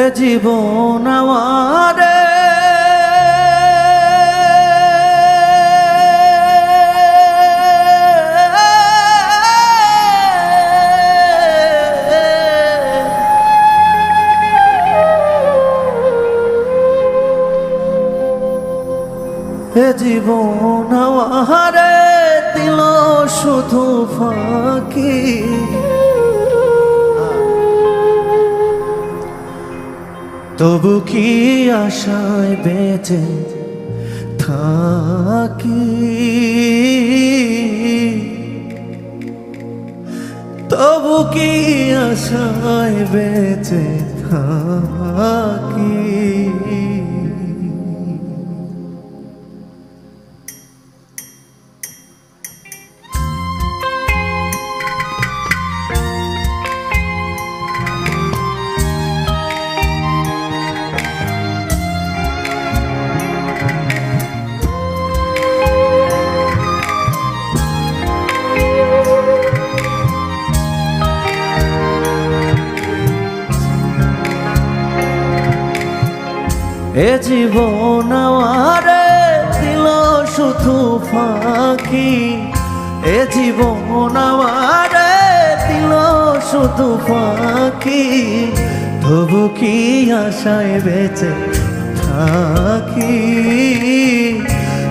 এ জীবন আমার। এ জীবন আমার দিল শুধু ফাঁকি। তবু কি আশায় বেঁচে থাকি? তবু কি আশায় বেঁচে থাকি? এ জীবন আমারে দিল শুধু ফাঁকি। এ জীবন আমারে দিল শুধু ফাঁকি। তবু কি আশায় বেঁচে থাকি?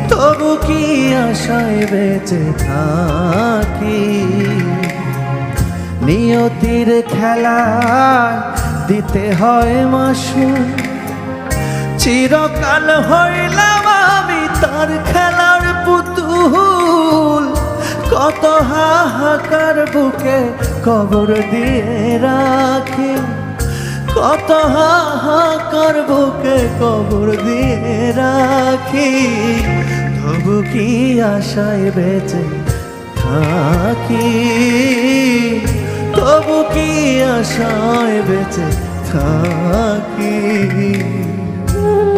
তবু কি আশায় বেঁচে থাকি? নিয়তির খেলা দিতে হয় মাসু চিরকাল হইলাম আমি তার খেলার পুতুল। কত হাহাকার বুকে কবর দিয়ে রাখি। কত হাহাকার বুকে কবর দিয়ে রাখি। তবু কি আশায় বেঁচে থাকি? তবু কি আশায় বেঁচে থাকি? প্রতিদিন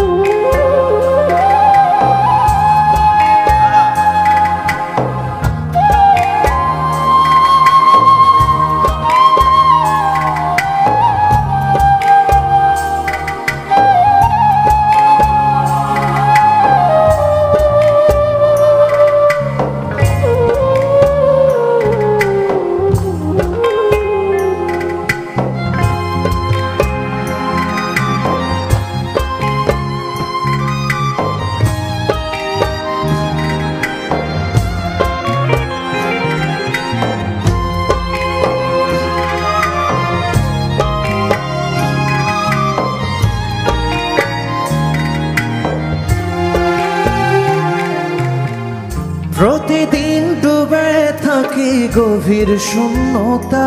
থাকি গভীর শূন্যতা?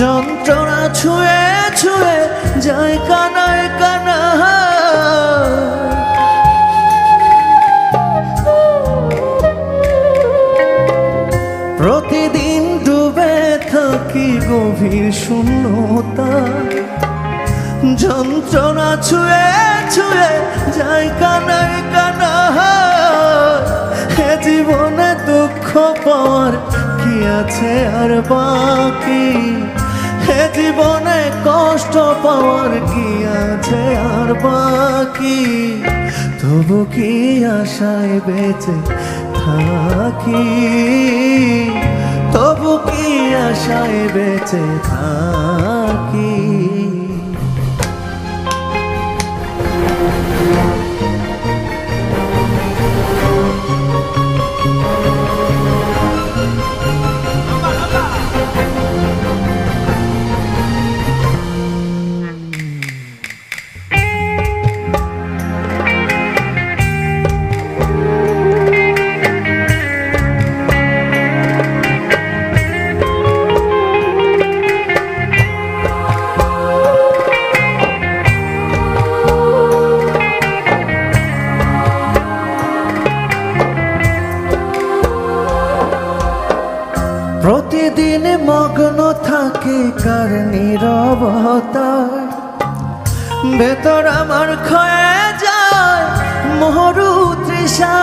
যন্ত্রণা ছুঁয়ে ছুঁয়ে যায় কানায় কানা প্রতিদিন ডুবে থাকি গভীর শূন্যতা। যন্ত্রণা ছুঁয়ে ছুঁয়ে যায় কানা আছে আর বাকি? হে জীবনে কষ্ট পাওয়ার কি আছে আর বাকি? তবু কি আশায় বেঁচে থাকি? তবু কি আশায় বেঁচে থাকি? প্রতিদিন মগ্ন থাকে কার নীরবতায় ভেতর আমার ক্ষয়ে যায় মরু তৃষা।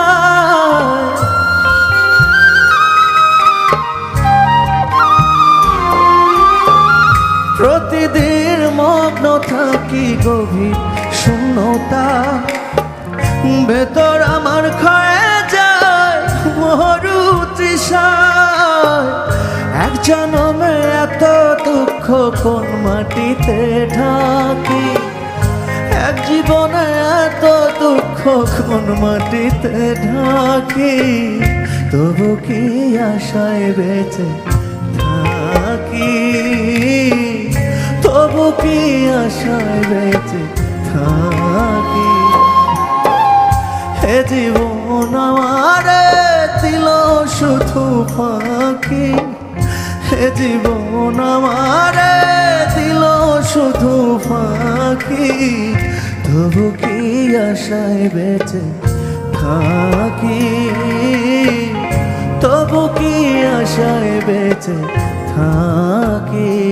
প্রতিদিন মগ্ন থাকি গভীর শূন্যতা। ভেতর আমার ক্ষয়ে যায় মরু তৃষায় এক জনমে এত দুঃখ কোন মাটিতে ঢাকি? এক জীবনে এত দুঃখ কোন মাটিতে ঢাকি? তবু কি আশায় বেঁচে থাকি? তবু কি আশায় বেঁচে থাকি? হে জীবন আমারে শুধু ফাঁকি হে জীবন আমারে দিল শুধু ফাঁকি তবু কি আশায় বেঁচে থাকি? তবু কি আশায় বেঁচে থাকি?